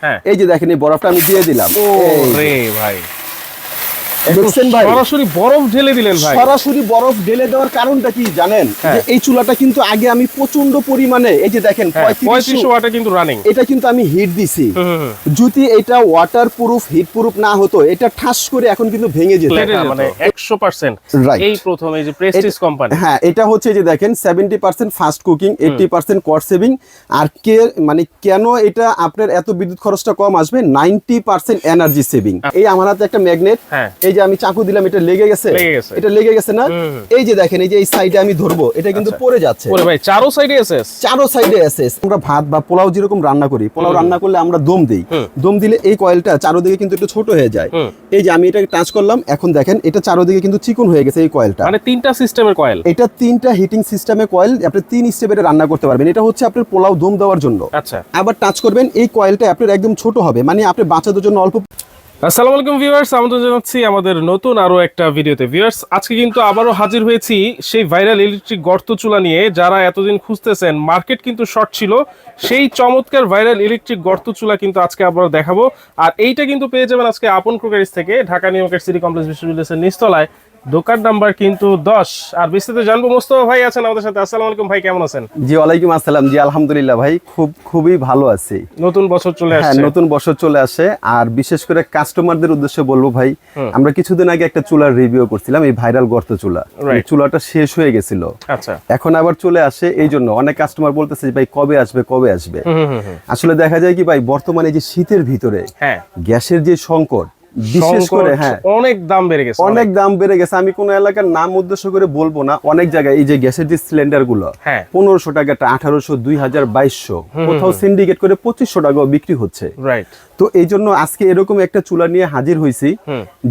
হ্যাঁ। এই যে দেখেন এই বরফটা আমি দিয়ে দিলাম। ও রে ভাই। দেখছেন ভাই? সরাসরি বরফ ঢেলে দিলেন ভাই। সরাসরি বরফ ঢেলে দেওয়ার কারণটা কি জানেন? হ্যাঁ। যে এই চুলাটা কিন্তু আগে আমি প্রচণ্ড পরিমাণে এই যে দেখেন হ্যাঁ, পঁয়ত্রিশ পঁয়ত্রিশ ওয়াটে কিন্তু রানিং এটা কিন্তু আমি হিট দিছি। যদি এটা ওয়াটার প্রুফ হিট প্রুফ না হতো এটা ঠাস করে এখন কিন্তু ভেঙে যেত। মানে একশো পার্সেন্ট Right. এই প্রথম এই যে প্রেস্টিজ কোম্পানি হ্যাঁ এটা হচ্ছে যে দেখেন seventy percent fast cooking eighty percent cost saving আর কে মানে কেন এটা আপনার এত বিদ্যুৎ খরচটা কম আসবে? নাইনটি পার্সেন্ট এনার্জি সেভিং এই আমার হাতে একটা ম্যাগনেট হ্যাঁ। এই যে আমি চাকু দিলাম এটা লেগে গেছে? এটা লেগে গেছে না? এই যে দেখেন এই যে এই সাইডে আমি ধরবো এটা কিন্তু আচ্ছা। পড়ে যাচ্ছে। ওরে ভাই চারো সাইডে এসএস চারো সাইডে আছে আমরা ভাত বা পোলাও যেরকম রান্না করি পোলাও রান্না করলে আমরা দম দিই। দম দিলে এই কয়েলটা চারোদিকে কিন্তু একটু ছোট হয়ে যায়। এই যে আমি এটা টাচ করলাম এখন দেখেন এটা চারোদিকে কিন্তু চিকন হয়ে গেছে এই কয়েলটা। মানে তিনটা সিস্টেমের কয়েল। এটা তিনটা হিটিং সিস্টেমে কয়েল আপনি তিন স্টেপে এটা রান্না করতে পারবেন। এটা হচ্ছে আপনার পোলাও দম দেওয়ার জন্য। আচ্ছা। আবার টাচ করবেন এই কয়েলটা আপনার একদম ছোট হবে। মানে আপনি বাচ্চাদের জন্য অল্প আসসালামু আলাইকুম ভিউয়ার্স, আমন্ত্রণ জানাচ্ছি আমাদের নতুন আরও একটা ভিডিওতে। ভিউয়ার্স, আজকে কিন্তু আবারও হাজির হয়েছি সেই ভাইরাল ইলেকট্রিক গর্ত চুলা নিয়ে, যারা এতদিন খুঁজতেছেন, মার্কেট কিন্তু শর্ট ছিল, সেই চমৎকার ভাইরাল ইলেকট্রিক গর্ত চুলা কিন্তু আজকে আবারও দেখাবো। আর এইটা কিন্তু পেয়ে যাবেন আজকে আপন ক্রোকারিস থেকে, Dhaka new market city complex বিশ্ববিদ্যালয়ের নিচতলায়। দোকান নাম্বার কিন্তু দশ। আর বিস্তারিত জানব মোস্তফা ভাই আছেন আমাদের সাথে। আসসালামু আলাইকুম ভাই কেমন আছেন? জি ওয়ালাইকুম আসসালাম। জি আলহামদুলিল্লাহ ভাই খুব খুবই ভালো আছি। নতুন বছর চলে হ্যাঁ নতুন বছর চলে আসে। আর বিশেষ করে কাস্টমারদের উদ্দেশ্যে বলব ভাই আমরা কিছুদিন আগে একটা চুলার রিভিউ করছিলাম এই ভাইরাল গর্ত চুলা। এই চুলাটা শেষ হয়ে গেছিল। আচ্ছা। এখন আবার চলে আসে এই জন্য অনেক কাস্টমার বলতেছে ভাই কবে আসবে কবে আসবে? আসলে দেখা যায় কি ভাই বর্তমানে যে শীতের ভিতরে হ্যাঁ। গ্যাসের যে সংকট বিশেষ করে হ্যাঁ। অনেক দাম বেড়ে গেছে অনেক দাম বেড়ে গেছে। আমি কোন এলাকার নাম উদ্দেশ্য করে বলব না। অনেক জায়গায় এই যে গ্যাসের যে সিলিন্ডারগুলো হ্যাঁ। পনেরোশো টাকাটা আঠারোশো দুই হাজার বাইশশো কোথাও সিন্ডিকেট করে পঁচিশশো টাকাও বিক্রি হচ্ছে। রাইট তো এই জন্য আজকে এরকম একটা চুলা নিয়ে হাজির হয়েছি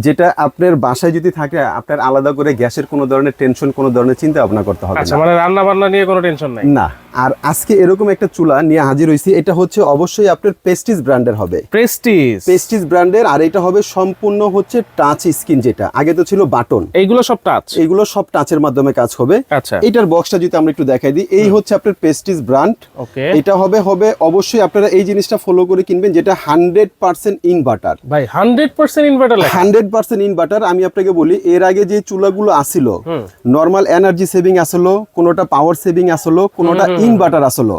যেটা আপনার বাসায় যদি থাকে আপনার আলাদা করে গ্যাসের কোনো ধরনের টেনশন কোনো ধরনের চিন্তা ভাবনা করতে হবে আচ্ছা না। মানে রান্না বান্না নিয়ে কোনো টেনশন নাই? না আর আজকে এরকম একটা চুলা নিয়ে হাজির হয়েছি এটা হচ্ছে অবশ্যই আপনার পেস্টিস ব্র্যান্ডের হবে। প্রেস্টিজ পেস্টিস ব্র্যান্ডের আর এটা হবে সম্পূর্ণ হচ্ছে টাচ স্ক্রিন যেটা আগে তো ছিল বাটন। এইগুলো সব টাচ এগুলো সব টাচের মাধ্যমে কাজ হবে। আচ্ছা। এটার বক্সটা যদি আমরা একটু দেখাই দিই এই হচ্ছে আপনার পেস্টিস ব্র্যান্ড ওকে এটা হবে হবে অবশ্যই আপনারা এই জিনিসটা ফলো করে কিনবেন যেটা হান্ড্রেড পার্সেন্ট ইনভার্টার। ভাই hundred percent inverter hundred percent inverter আমি আপনাকে বলি এর আগে যে চুলাগুলো আসিল নর্মাল এনার্জি সেভিং আসলো কোনোটা পাওয়ার সেভিং আসলো কোনোটা ইনভার্টার আসলো।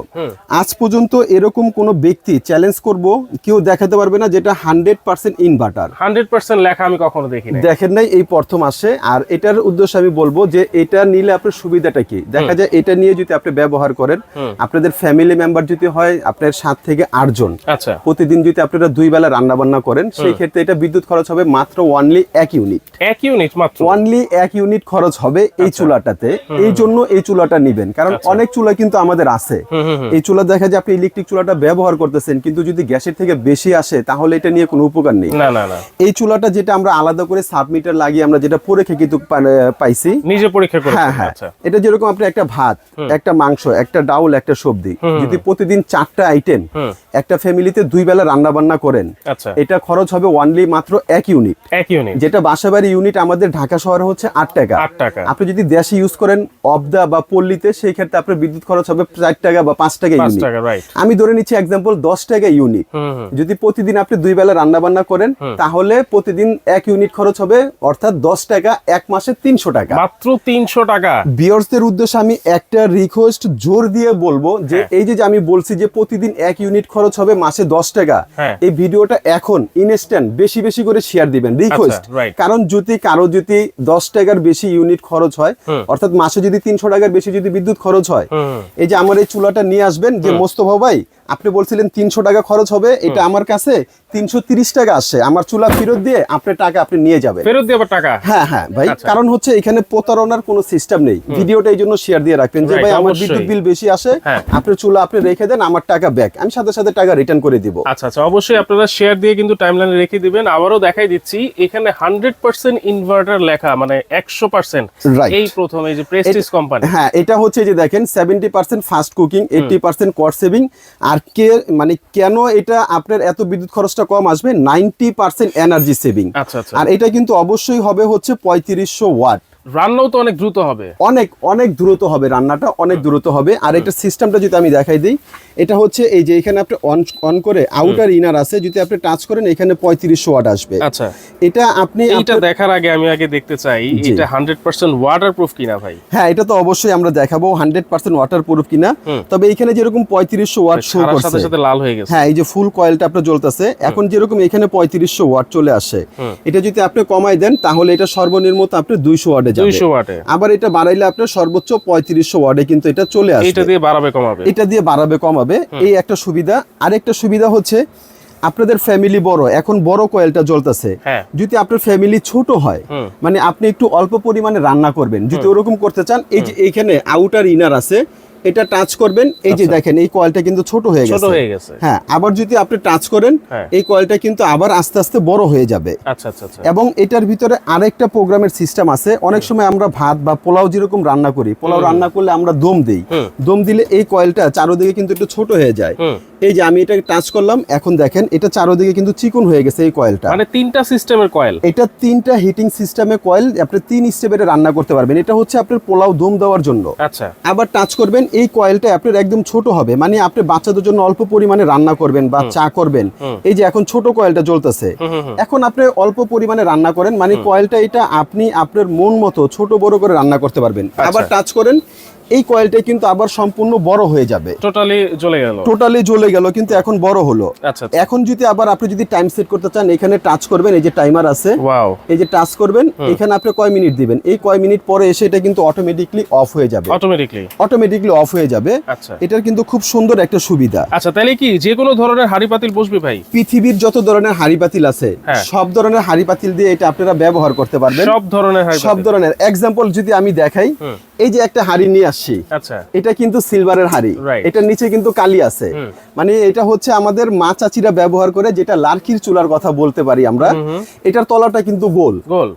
আজ পর্যন্ত এরকম কোনো ব্যক্তি চ্যালেঞ্জ করব কেউ দেখাতে পারবে না যেটা hundred percent inverter hundred percent লেখা আমি কখনো দেখি দেখেন নাই এই প্রথম আসে আর এটার উদ্দেশ্য আমি বলব যে এটা নিলে আপনার সুবিধাটা কি? দেখা যায় এটা নিয়ে যদি আপনি ব্যবহার করেন আপনাদের ফ্যামিলি মেম্বার যদি হয় আপনার সাত থেকে আটজন। আচ্ছা। প্রতিদিন যদি আপনারা দুই বেলা রান্না বান্না করেন সেই ক্ষেত্রে এটা বিদ্যুৎ খরচ হবে মাত্র ওয়ানলি এক ইউনিট এক ইউনিট মাত্র। ওয়ানলি এক ইউনিট খরচ হবে এই চুলাটাতে। এই জন্য এই চুলাটা নিবেন কারণ অনেক চুলা কিন্তু আমাদের আছে। এই চুলা দেখা যায় আপনি ইলেকট্রিক চুলাটা ব্যবহার করতেছেন কিন্তু যদি গ্যাসের থেকে বেশি আসে তাহলে এটা নিয়ে কোনো উপকার নেই। না না না। এই চুলাটা যেটা আমরা আলাদা করে সাবমিটার লাগিয়ে আমরা যেটা পরীক্ষা কিন্তু পাইছি নিজে পরীক্ষা করে হ্যাঁ হ্যাঁ। আচ্ছা। এটা যেরকম আপনি একটা ভাত একটা মাংস একটা ডাউল একটা সবজি যদি প্রতিদিন চারটা আইটেম একটা ফ্যামিলিতে দুই বেলা রান্না বান্না করেন। আচ্ছা। এটা খরচ হবে ওয়ানলি মাত্র এক ইউনিট এক ইউনিট যেটা বাসাবাড়ি ইউনিট আমাদের ঢাকা শহরে হচ্ছে আট টাকা। আট টাকা। আপনি যদি দেশে ইউজ করেন অবদা বা পল্লীতে সেই ক্ষেত্রে আপনার বিদ্যুৎ খরচ হবে চার টাকা বা পাঁচ টাকা ইউনিট আমি ধরে নিচ্ছি এক্সাম্পল দশ টাকা ইউনিট যদি প্রতিদিন আপনি দুই বেলা রান্না বান্না করেন তাহলে প্রতিদিন এক ইউনিট খরচ হবে অর্থাৎ দশ টাকা এক মাসে তিনশো টাকা। মাত্র তিনশো টাকা। বিয়ার্সদের উদ্দেশ্যে আমি একটা রিকোয়েস্ট জোর দিয়ে বলব যে হ্যাঁ। এই যে যে আমি বলছি যে প্রতিদিন এক ইউনিট খরচ হবে মাসে দশ টাকা। হ্যাঁ। এই ভিডিওটা এখন ইনস্ট্যান্ট বেশি বেশি করে শেয়ার দিবেন রিকোয়েস্ট আচ্ছা, কারণ যদি কারও যদি দশ টাকার বেশি ইউনিট খরচ হয় অর্থাৎ মাসে যদি তিনশো টাকার বেশি যদি বিদ্যুৎ খরচ হয় এই যে আমার এই চুলাটা নিয়ে আসবেন যে মোস্তফা ভাই আপনি বলছিলেন তিনশো টাকা খরচ হবে এটা আমার কাছে তিনশো তিরিশ টাকা আসছে। আমার চুলা ফেরত দিয়ে আপনার টাকা আপনি নিয়ে যাবেন। ফেরত দিয়ে টাকা? হ্যাঁ হ্যাঁ ভাই। আচ্ছা। কারণ হচ্ছে এখানে প্রতারণার কোনো সিস্টেম নেই। ভিডিওটা এই জন্য শেয়ার দিয়ে রাখবেন যে ভাই আমার। বিদ্যুৎ বিল বেশি আসে হ্যাঁ। আপনার চুলা আপনি রেখে দেন আমার টাকা ব্যাক আমি সাথে সাথে টাকা রিটার্ন করে দিব। আচ্ছা আচ্ছা অবশ্যই আপনারা শেয়ার দিয়ে কিন্তু টাইম টাইমলাইনে রেখে দিবেন। আবারও দেখাই দিচ্ছি এখানে হান্ড্রেড পার্সেন্ট ইনভার্টার লেখা মানে একশো পার্সেন্ট. এই প্রথম এই যে প্রেস্টিজ কোম্পানি হ্যাঁ এটা হচ্ছে যে দেখেন seventy percent fast cooking eighty percent cost saving আর কে মানে কেন এটা আপনার এত বিদ্যুৎ খরচটা কম আসবে? নাইনটি পার্সেন্ট এনার্জি সেভিং আর এটা কিন্তু অবশ্যই হবে হচ্ছে পঁয়ত্রিশশো ওয়াট। রান্নাও তো অনেক দ্রুত হবে। অনেক অনেক দ্রুত হবে রান্নাটা অনেক দ্রুত হবে। আর এটা সিস্টেমটা যদি আমি দেখাই দিই এটা হচ্ছে এই যে এখানে আপনি অন অন করে আউটার ইনার আছে যদি আপনি টাচ করেন এখানে পঁয়ত্রিশশো ওয়াট আসবে। আচ্ছা। এটা আপনি আপনার- দেখার আগে আমি আগে দেখতে চাই এটা হান্ড্রেড পার্সেন্ট ওয়াটার প্রুফ কিনা ভাই? হ্যাঁ এটা তো অবশ্যই আমরা দেখাবো হান্ড্রেড পার্সেন্ট ওয়াটার প্রুফ কিনা তবে এখানে যেরকম পঁয়ত্রিশশো ওয়াট শো সারার সাথে করছে। সাথে লাল হয়ে গেছে। হ্যাঁ এই যে ফুল কয়েলটা আপনার জ্বলতেছে। এখন যেরকম এখানে পঁয়ত্রিশশো ওয়াট চলে আসে। এটা যদি আপনি কমাই দেন তাহলে এটা সর্বনিম্ন আপনি দুইশো ওয়াটে যাবে। ওয়াটে। আবার এটা বাড়াইলে আপনার সর্বোচ্চ ওয়াটে কিন্তু এটা চলে আসবে। এটা দিয়ে বাড়াবে কমাবে। এটা দিয়ে বাড়াবে কমাবে। এই একটা সুবিধা। আরেকটা সুবিধা হচ্ছে আপনাদের ফ্যামিলি বড়। এখন বড় কয়েলটা জ্বলতেছে। হ্যাঁ। যদি আপনার ফ্যামিলি ছোট হয় মানে আপনি একটু অল্প পরিমাণে রান্না করবেন যদি ওরকম করতে চান এই যে এইখানে আউটার ইনার আছে এটা টাচ করবেন। এই যে দেখেন এই কয়েলটা কিন্তু ছোট হয়ে গেছে। ছোট হয়ে গেছে। হ্যাঁ আবার যদি আপনি টাচ করেন হ্যাঁ। এই কয়েলটা কিন্তু আবার আস্তে আস্তে বড় হয়ে যাবে। আচ্ছা আচ্ছা আচ্ছা। এবং এটার ভিতরে আরেকটা প্রোগ্রামের সিস্টেম আছে। অনেক সময় আমরা ভাত বা পোলাও যেরকম রান্না করি পোলাও রান্না করলে আমরা দম দেই। দম দিলে এই কয়েলটা চারোদিকে কিন্তু একটু ছোট হয়ে যায়। এই যে আমি এটা টাচ করলাম এখন দেখেন এটা চারোদিকে কিন্তু চিকন হয়ে গেছে এই কয়েলটা মানে তিনটা সিস্টেমের কয়েল এটা তিনটা হিটিং সিস্টেমে কয়েল আপনি তিন স্টেপে রান্না করতে পারবেন। এটা হচ্ছে আপনার পোলাও দম দেওয়ার জন্য। আচ্ছা। আবার টাচ করবেন এই কয়েলটা আপনার একদম ছোট হবে। মানে আপনি বাচ্চাদের জন্য অল্প পরিমাণে রান্না করবেন বা চা করবেন। এই যে এখন ছোট কয়েলটা জ্বলতেছে। এখন আপনি অল্প পরিমাণে রান্না করেন মানে কয়েলটা এটা আপনি আপনার মন মতো ছোট বড় করে রান্না করতে পারবেন। আবার টাচ করেন এই কয়েলটা কিন্তু আবার সম্পূর্ণ বড় হয়ে যাবে। টোটালি চলে গেল। টোটালি জ্বলে গেল কিন্তু এখন বড় হলো। আচ্ছা আচ্ছা। এখন যদি আবার আপনি যদি টাইম সেট করতে চান এখানে টাচ করবেন এই যে টাইমার আছে ওয়াও এই যে টাচ করবেন এখানে আপনি কয় মিনিট দিবেন? এই কয় মিনিট পরে এসে এটা কিন্তু অটোমেটিকলি অফ হয়ে যাবে। অটোমেটিকলি অটোমেটিকলি অফ হয়ে যাবে। আচ্ছা। এটার কিন্তু খুব সুন্দর একটা সুবিধা। আচ্ছা তাহলে কি যে কোনো ধরনের হাড়ি পাতিল বসবে ভাই? পৃথিবীর যত ধরনের হাড়ি পাতিল আছে হ্যাঁ। সব ধরনের হাড়ি পাতিল দিয়ে এটা আপনারা ব্যবহার করতে পারবেন। সব ধরনের সব ধরনের। এক্সাম্পল যদি আমি দেখাই এই যে একটা হাড়ি নিয়ে আচ্ছা। এটা কিন্তু সিলভারের হাড়ি. এটার নিচে কিন্তু কালি আছে। মানে এটা হচ্ছে আমাদের মা চাচিরা ব্যবহার করে যেটা লার্কির চুলার কথা বলতে পারি আমরা। এটার তলাটা কিন্তু গোল।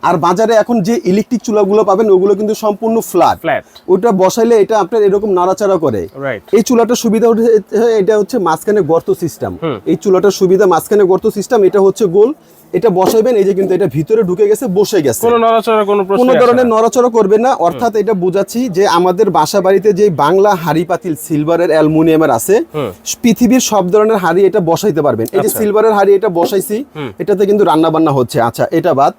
আর বাজারে এখন যে ইলেকট্রিক চুলাগুলো পাবেন ওগুলো কিন্তু সম্পূর্ণ ফ্ল্যাট ফ্ল্যাট ওটা বসাইলে এটা আপনার এরকম নাড়াচাড়া করে। এই চুলাটার সুবিধা এটা হচ্ছে মাঝখানে গর্ত সিস্টেম এই চুলাটার সুবিধা মাঝখানে গর্ত সিস্টেম এটা হচ্ছে গোল। এটা বসাইবেন এই যে কিন্তু এটা ভিতরে ঢুকে গেছে বসে গেছে। কোনো নড়াচড়া কোনো প্রশ্ন কোনো ধরনের নড়াচড়া করবে না। অর্থাৎ এটা বোঝাচ্ছি যে আমাদের বাসা বাড়িতে যে বাংলা হাড়ি পাতিল সিলভারের অ্যালুমিনিয়ামের আছে পৃথিবীর সব ধরনের হাড়ি এটা বসাইতে পারবেন। এই যে আচ্ছা। সিলভারের হাড়ি এটা বসাইছি এটাতে কিন্তু রান্না বান্না হচ্ছে। আচ্ছা এটা বাদ।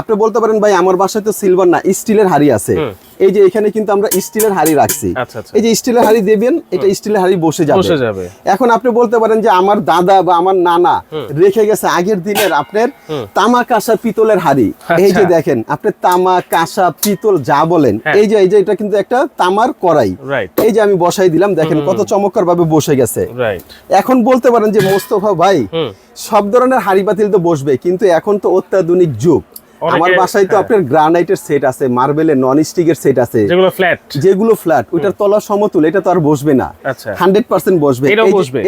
আপনি বলতে পারেন ভাই আমার বাসায় তো সিলভার না স্টিলের হাড়ি আছে। এই যে এখানে কিন্তু আমরা স্টিলের হাড়ি রাখছি। আচ্ছা আচ্ছা। এই যে স্টিলের হাড়ি দেবেন এটা স্টিলের হাড়ি বসে যাবে। এখন আপনি বলতে পারেন যে আমার দাদা বা আমার নানা রেখে গেছে আগের দিনের আপনার তামা কাঁসা পিতলের হাড়ি। এই যে আচ্ছা। দেখেন আপনি তামা কাঁসা পিতল যা বলেন হ্যাঁ। এই যে এই যে এটা কিন্তু একটা তামার কড়াই। এই যে আমি বসাই দিলাম দেখেন কত চমৎকার ভাবে বসে গেছে। এখন বলতে পারেন যে মোস্তফা ভাই সব ধরনের হাড়ি পাতিল তো বসবে কিন্তু এখন তো অত্যাধুনিক যুগ। আমার বাসায় তো হ্যাঁ। আপনার গ্রানাইটের সেট আছে মার্বেলের নন স্টিকের সেট আছে। যেগুলো ফ্ল্যাট যেগুলো ফ্ল্যাট ওইটার তলা সমতুল এটা তো আর বসবে না। আচ্ছা। হান্ড্রেড পার্সেন্ট বসবে।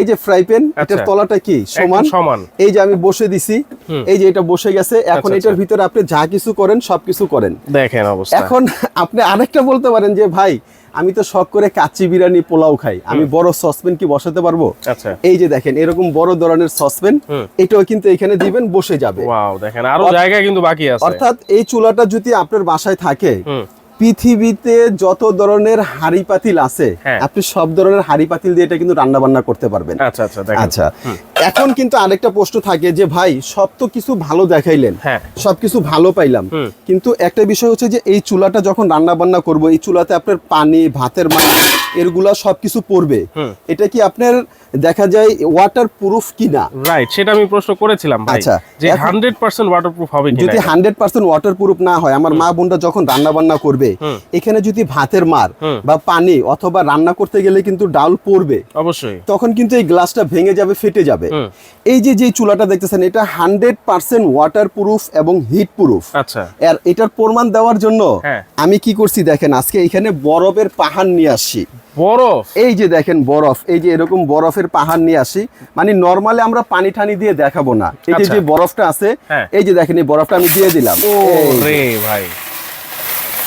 এই যে-। ফ্রাই প্যান এটার আচ্ছা। তলাটা কি? সমান? সমান। এই যে আমি বসে দিছি এই যে এটা বসে গেছে এখন আচ্ছা, এটার। ভিতরে আপনি যা কিছু করেন সবকিছু করেন। দেখেন অবস্থা। এখন আপনি আরেকটা বলতে পারেন যে ভাই আমি তো শখ করে কাচ্চি বিরিয়ানি পোলাও খাই। আমি বড় সসপেন কি বসাতে পারব? আচ্ছা। এই যে দেখেন এরকম বড় ধরনের সসপেন এটাও কিন্তু এখানে দিবেন বসে যাবে। ওয়াও দেখেন আরও জায়গা কিন্তু বাকি আছে। অর্থাৎ এই চুলাটা যদি আপনার বাসায় থাকে পৃথিবীতে যত ধরনের হাড়ি পাতিল আছে হ্যাঁ। আপনি সব ধরনের হাড়ি পাতিল দিয়ে এটা কিন্তু রান্না বান্না করতে পারবেন। আচ্ছা আচ্ছা আচ্ছা। এখন কিন্তু আরেকটা প্রশ্ন থাকে যে ভাই সব তো কিছু ভালো দেখাইলেন হ্যাঁ। সবকিছু ভালো পাইলাম কিন্তু একটা বিষয় হচ্ছে যে এই চুলাটা যখন রান্না বান্না করব এই চুলাতে আপনার পানি ভাতের মান এরগুলা সবকিছু পড়বে এটা কি আপনার দেখা যায় ওয়াটার প্রুফ কিনা? রাইট সেটা আমি প্রশ্ন করেছিলাম ভাই আচ্ছা, যে এখন- হান্ড্রেড পার্সেন্ট ওয়াটারপ্রুফ হবে কিনা যদি এটা? হান্ড্রেড পার্সেন্ট ওয়াটার প্রুফ না হয় আমার মা বোনরা যখন রান্না বান্না করবে এখানে যদি ভাতের মার বা পানি অথবা রান্না করতে গেলে কিন্তু ডাউল পড়বে অবশ্যই। তখন কিন্তু এই গ্লাসটা ভেঙে যাবে ফেটে যাবে। এই যে যে চুলাটা দেখতেছেন এটা হান্ড্রেড পার্সেন্ট ওয়াটার প্রুফ এবং হিট প্রুফ আচ্ছা। আর এটার প্রমাণ দেওয়ার জন্য হ্যাঁ। আমি কি করছি দেখেন আজকে এখানে বরফের পাহাড় নিয়ে আসছি। বরফ? এই যে দেখেন বরফ এই যে এরকম বরফের পাহাড় নিয়ে আসি মানে নর্মালি আমরা পানি টানি দিয়ে দেখাবো না। এই যে আচ্ছা। বরফটা আছে হ্যাঁ। এই যে দেখেন এই বরফটা আমি দিয়ে দিলাম। ও রে ভাই।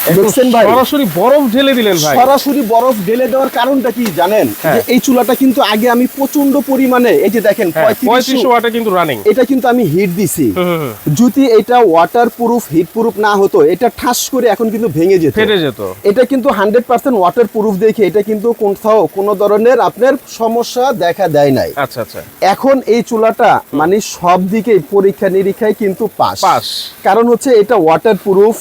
দেখছেন ভাই? সরাসরি বরফ ঢেলে দিলেন ভাই। সরাসরি বরফ ঢেলে দেওয়ার কারণটা কি জানেন? হ্যাঁ। যে এই চুলাটা কিন্তু আগে আমি প্রচণ্ড পরিমাণে এই যে দেখেন হ্যাঁ পঁয়ত্রিশশো পঁয়ত্রিশশো ওয়াটে কিন্তু রানিং এটা কিন্তু আমি হিট দিছি। যদি এটা ওয়াটার প্রুফ হিট প্রুফ না হতো এটা ঠাস করে এখন কিন্তু ভেঙে যেত। ফেটে যেত। এটা কিন্তু হান্ড্রেড পার্সেন্ট ওয়াটার প্রুফ দেখে এটা কিন্তু কোথাও কোনো ধরনের আপনার সমস্যা দেখা দেয় নাই। আচ্ছা আচ্ছা। এখন এই চুলাটা মানে সব দিকে পরীক্ষা নিরীক্ষায় কিন্তু পাস। পাস। কারণ হচ্ছে এটা ওয়াটার প্রুফ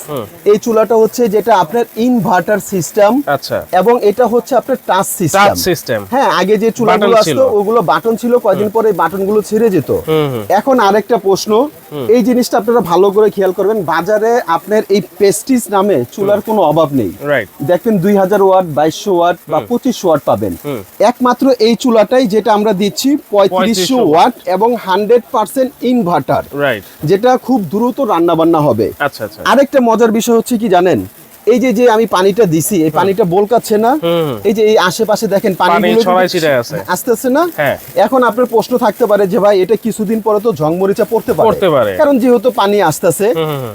এই চুলাটা হচ্ছে যেটা আপনার ইনভার্টার সিস্টেম আচ্ছা। এবং এটা হচ্ছে আপনার টাচ সিস্টেম টাচ সিস্টেম হ্যাঁ আগে যে চুলাগুলো আসতো ওগুলো বাটন ছিল কয়দিন পরে বাটনগুলো ছেড়ে যেত। এখন আরেকটা প্রশ্ন এই জিনিসটা আপনারা ভালো করে খেয়াল করবেন বাজারে আপনার এই পেস্টিস নামে চুলার কোনো অভাব নেই। দেখবেন দুই হাজার ওয়াট বাইশশো ওয়াট বা পঁচিশশো ওয়াট পাবেন। একমাত্র এই চুলাটাই যেটা আমরা দিচ্ছি পঁয়ত্রিশশো ওয়াট এবং হান্ড্রেড পার্সেন্ট ইনভার্টার যেটা খুব দ্রুত রান্না বান্না হবে। আচ্ছা আচ্ছা। আরেকটা মজার বিষয় হচ্ছে কি জানেন? এই যে যে আমি পানিটা দিছি এই পানিটা বলকাচ্ছে না। এই যে এই আশেপাশে দেখেন পানি পানিগুলো। আসতেছে না। হ্যাঁ। এখন আপনার প্রশ্ন থাকতে পারে যে ভাই এটা কিছুদিন পরে তো ঝংমরিচা পড়তে পারে। কারণ যেহেতু পানি আসতেছে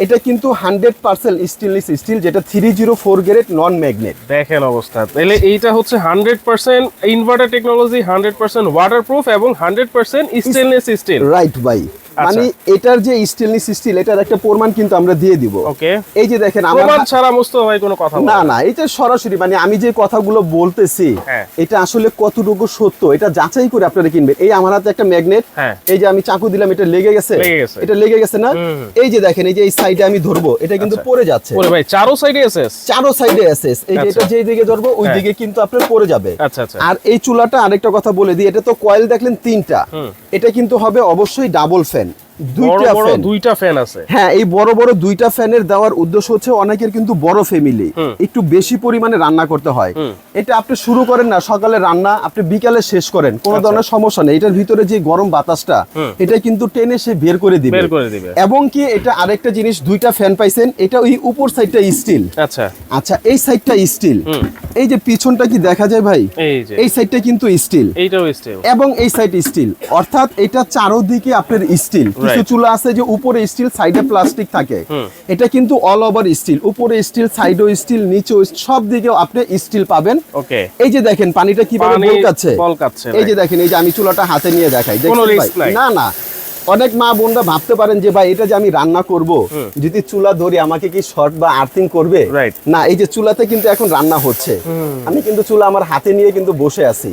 এটা কিন্তু হান্ড্রেড পার্সেন্ট স্টেনলেস স্টিল যেটা three zero four grade non magnet দেখেন অবস্থা। তাহলে এইটা হচ্ছে hundred percent inverter technology hundred percent waterproof এবং hundred percent stainless steel right ভাই। মানে এটার যে স্টেনলেস স্টিল এটার একটা প্রমাণ কিন্তু আমরা দিয়ে দিব। ওকে। এই যে দেখেন আমার প্রমাণ ছাড়া মুস্তফা ভাই কোনো কথা না না। এটা সরাসরি মানে আমি যে কথাগুলো বলতেছি হ্যাঁ। এটা আসলে কতটুকু সত্য এটা যাচাই করে আপনারা কিনবেন। এই আমার হাতে একটা ম্যাগনেট। এই যে আমি চাকু দিলাম এটা লেগে গেছে। এটা লেগে গেছে না? এই যে দেখেন এই যে এই সাইডে আমি ধরবো এটা কিন্তু আচ্ছা। পড়ে যাচ্ছে। ওরে ভাই চারো সাইডে এসএস চারো সাইডে এই যে আচ্ছা। এটা যেই দিকে ধরবো ওই হ্যাঁ। দিকে কিন্তু আপনার পড়ে যাবে। আচ্ছা আচ্ছা। আর এই চুলাটা আরেকটা কথা বলে দিই এটা তো কয়েল দেখলেন তিনটা। এটা কিন্তু হবে অবশ্যই ডাবল ফ্যান দুইটা ফ্যান দুইটা ফ্যান আছে। হ্যাঁ এই বড় বড় দুইটা ফ্যানের দেওয়ার উদ্দেশ্য হচ্ছে অনেকের কিন্তু বড় ফ্যামিলি একটু বেশি পরিমাণে রান্না করতে হয়। এটা আপনি শুরু করেন না সকালে রান্না আপনি বিকালে শেষ করেন আচ্ছা। কোনো ধরনের সমস্যা নেই। এটার ভিতরে যে গরম বাতাসটা এটা কিন্তু টেনে সে বের করে দিবে। এবং কি এটা আরেকটা জিনিস দুইটা ফ্যান পাইছেন এটা ওই উপর সাইডটা স্টিল আচ্ছা। আচ্ছা এই সাইডটা স্টিল এই যে পিছনটা কি দেখা যায় ভাই? এই এই সাইডটা কিন্তু স্টিল এইটাও স্টিল এবং এই সাইড স্টিল অর্থাৎ এটা চারোদিকে আপনার স্টিল কিছু. চুলা আছে যে উপরে স্টিল সাইডে প্লাস্টিক থাকে। এটা কিন্তু অল ওভার স্টিল উপরে স্টিল সাইডও স্টিল steel, সব দিকেও আপনি স্টিল পাবেন। ওকে এই যে দেখেন পানিটা কীভাবে বলকাচ্ছে? এই যে দেখেন এই যে আমি চুলাটা হাতে নিয়ে দেখাই। না না। অনেক মা বোনরা ভাবতে পারেন যে ভাই এটা যে আমি রান্না করব যদি চুলা ধরি আমাকে কি শর্ট বা আর্থিং করবে? না এই যে চুলাতে কিন্তু এখন রান্না হচ্ছে। আমি কিন্তু চুলা আমার হাতে নিয়ে কিন্তু বসে আছি।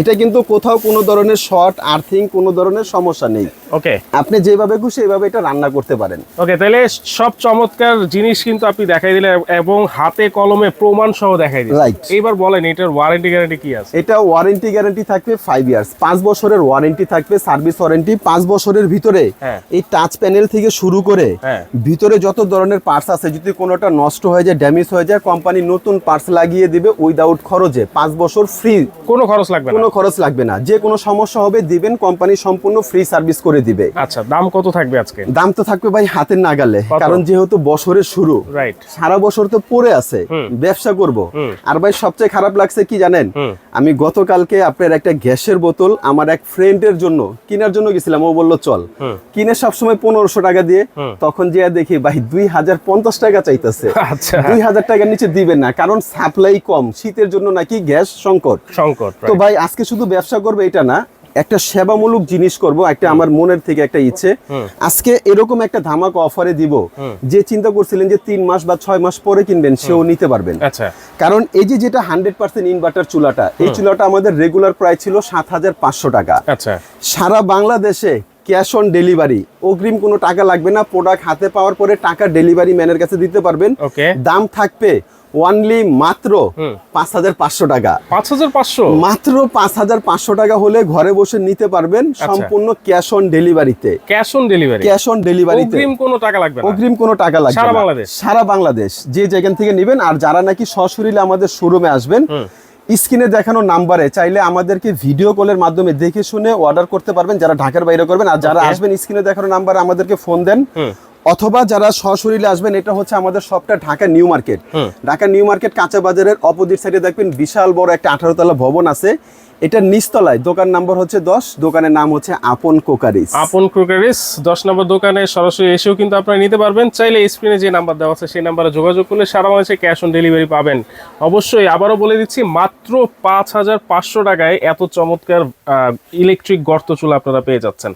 এটা কিন্তু কোথাও কোনো ধরনের শর্ট আর্থিং কোনো ধরনের সমস্যা নেই। ওকে আপনি যেভাবে খুশি এভাবে এটা রান্না করতে পারেন। ওকে তাহলে সব চমৎকার জিনিস কিন্তু আপনি দেখাই দিলেন এবং হাতে কলমে প্রমাণ সহ দেখাই দিলেন। রাইট এইবার বলেন এটার ওয়ারেন্টি গ্যারান্টি কি আছে? এটা ওয়ারেন্টি গ্যারান্টি থাকবে ফাইভ ইয়ার্স পাঁচ বছরের ওয়ারেন্টি থাকবে সার্ভিস ওয়ারেন্টি পাঁচ বছরের ভিতরে হ্যাঁ। এই টাচ প্যানেল থেকে শুরু করে হ্যাঁ। ভিতরে যত ধরনের পার্টস আছে যদি কোনোটা নষ্ট হয়ে যায় ড্যামেজ হয়ে যায় কোম্পানি নতুন পার্টস লাগিয়ে দিবে উইদাউট খরচে। পাঁচ বছর ফ্রি কোনো খরচ লাগবে কোনো খরচ লাগবে না। যে কোনো সমস্যা হবে দিবেন কোম্পানি সম্পূর্ণ ফ্রি সার্ভিস করে দিবে। আচ্ছা দাম কত থাকবে আজকে? দাম তো থাকবে ভাই হাতের নাগালে। কারণ যেহেতু বছরের শুরু রাইট সারা বছর তো পড়ে আছে ব্যবসা করব। আর ভাই সবচেয়ে খারাপ লাগছে কি জানেন? আমি গতকালকে আপনার একটা গ্যাসের বোতল আমার এক ফ্রেন্ডের জন্য কেনার জন্য গেছিলাম ও বলল চল। কিনে সবসময় পনেরোশো টাকা দিয়ে তখন যে দেখি ভাই দুই হাজার পঞ্চাশ টাকা চাইতেছে। আচ্ছা। দুই হাজার টাকার নিচে দিবেন না কারণ সাপ্লাই কম শীতের জন্য নাকি গ্যাস সংকট। সংকট তো ভাই আজকে শুধু ব্যবসা করবে এটা না একটা সেবামূলক জিনিস করব একটা আমার মনের থেকে একটা ইচ্ছে। আজকে এরকম একটা ধামাক অফারে দিব যে চিন্তা করছিলেন যে তিন মাস বা ছয় মাস পরে কিনবেন সেও নিতে পারবেন। আচ্ছা। কারণ এই যে যেটা হান্ড্রেড পার্সেন্ট ইনভার্টার চুলাটা এই চুলাটা আমাদের রেগুলার প্রায় ছিল সাত হাজার পাঁচশো টাকা। আচ্ছা। সারা বাংলাদেশে ক্যাশ অন ডেলিভারি। অগ্রিম কোনো টাকা লাগবে না প্রোডাক্ট হাতে পাওয়ার পরে টাকা ডেলিভারি ম্যানের কাছে দিতে পারবেন। দাম থাকবে ওয়ানলি মাত্র পাঁচ হাজার পাঁচশো টাকা। পাঁচ হাজার পাঁচশো? মাত্র পাঁচ হাজার পাঁচশো টাকা হলে ঘরে বসে নিতে পারবেন সম্পূর্ণ ক্যাশ অন ডেলিভারিতে। Cash on delivery? Cash on ডেলিভারিতে। অগ্রিম কোনো টাকা লাগবে অগ্রিম কোনো টাকা লাগবে সারা বাংলাদেশ? সারা বাংলাদেশ। যে যেখান থেকে নেবেন আর যারা নাকি সশরীরে আমাদের শোরুমে আসবেন স্ক্রিনে দেখানো নাম্বারে চাইলে আমাদেরকে ভিডিও কলের মাধ্যমে দেখে শুনে অর্ডার করতে পারবেন যারা ঢাকার বাইরে করবেন। আর যারা আসবেন স্ক্রিনে দেখানো নাম্বারে আমাদেরকে ফোন দেন। অথবা যারা সশরীরে আসবেন এটা হচ্ছে আমাদের সবটা Dhaka new market. Dhaka new market কাঁচা বাজারের অপোজিট সাইডে দেখবেন বিশাল বড় একটা আঠারো তলা ভবন আছে। এটার নিচতলায় দোকান নাম্বার হচ্ছে দশ দোকানের নাম হচ্ছে আপন কোকারিস। আপন ক্রোকারিস দশ নম্বর দোকানে সরাসরি এসেও কিন্তু আপনারা নিতে পারবেন। চাইলে স্ক্রিনে যে নাম্বার দেওয়া আছে সেই নাম্বারে যোগাযোগ করলে সারা মাসে ক্যাশ অন ডেলিভারি পাবেন। অবশ্যই আবারও বলে দিচ্ছি মাত্র পাঁচ হাজার পাঁচশো টাকায় এত চমৎকার ইলেকট্রিক গর্ত চুলা আপনারা পেয়ে যাচ্ছেন।